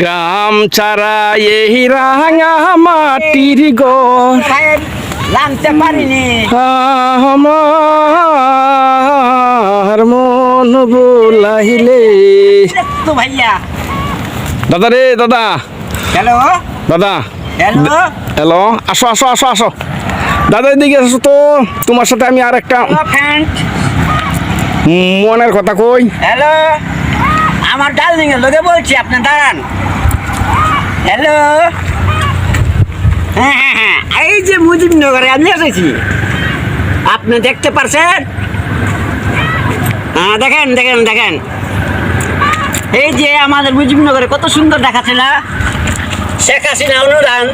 গ্রাম ছাড়া এই রাঙা মাটির জানতে পারিনি। আমার মন বুলাইলে তো ভাইয়া। দাদা রে দাদা। হ্যালো? দাদা। হ্যালো? হ্যালো আসো আসো আসো আসো। দাদা এদিকে আসো তো। তোমার সাথে আমি আর একটা মনের কথা কই। হ্যালো? আমার ডার্লিং এর লোকে বলছি, আপনি দাঁড়ান। হ্যালো হ্যাঁ হ্যাঁ হ্যাঁ। এই যে মুজিবনগরে আমি এসেছি। আপনি দেখতে পারছেন? হ্যাঁ দেখেন দেখেন দেখেন। এই যে আমাদের মুজিবনগরে কত সুন্দর দেখাচ্ছে না? শেখ হাসিনা অনুদান।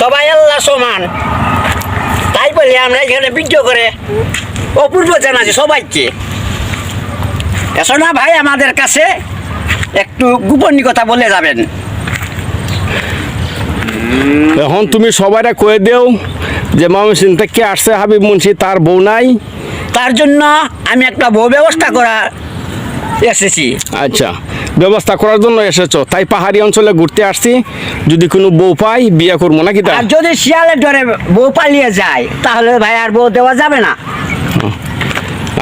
সবাই আল্লাহ সমান। তাই বলি আমরা এখানে ভিডিও করে অপূর্ব জানাচ্ছি সবাইকে। না ভাই আমাদের কাছে। একটু গোপনীয় কথা বলে যাবেন। এখন তুমি সবাইরা কয়ে দেও যে ময়মনসিং থেকে আসছে হাবিব মুন্সি তার বউ নাই? তার জন্য আমি একটা বউ ব্যবস্থা করা এসেছি। আচ্ছা ব্যবস্থা করার জন্য এসেছ। তাই পাহাড়ি অঞ্চলে ঘুরতে আসছি। যদি কোনো বউ পাই বিয়ে করব নাকি আর যদি শিয়ালের ডরে বউ পালিয়ে যায় তাহলে ভাই আর বউ দেওয়া যাবে না।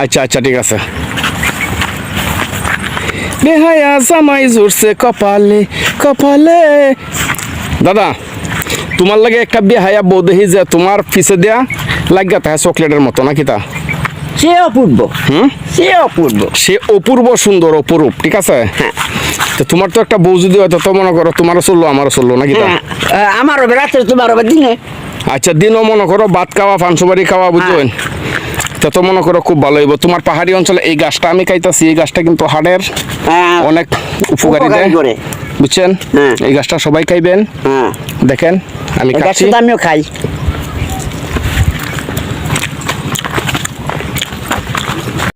আচ্ছা আচ্ছা ঠিক আছে। বেহায়া জামাই জুড়ছে কপালে কপালে। দাদা তোমার লাগে একটা বেহায়া বউ দেখি যে তোমার পিছে দেয়া লাগিয়া তাহা চকলেটের মতো নাকি তা? সে অপূর্ব। হুম? সে অপূর্ব। সে অপূর্ব সুন্দর অপরূপ ঠিক আছে? হ্যাঁ। তো তোমার তো একটা বউ যদি হয়তো তো মনে করো তোমারও চলল আমারও চলল নাকি তা? হ্যাঁ, আহ, আমার রাত্রে তোমার দিনে। আচ্ছা দিনও মনে করো ভাত খাওয়া ফানসুবারি খাওয়া বুঝলেন? তা তো মনে করো খুব ভালো হইব। তোমার পাহাড়ি অঞ্চলে এই গাছটা আমি খাইতাছি এই গাছটা কিন্তু হাড়ের হ্যাঁ, অনেক উপকারী দেয়। বুঝছেন? হ্যাঁ। এই গাছটা সবাই খাইবেন। হ্যাঁ। দেখেন আমি আমিও খাই।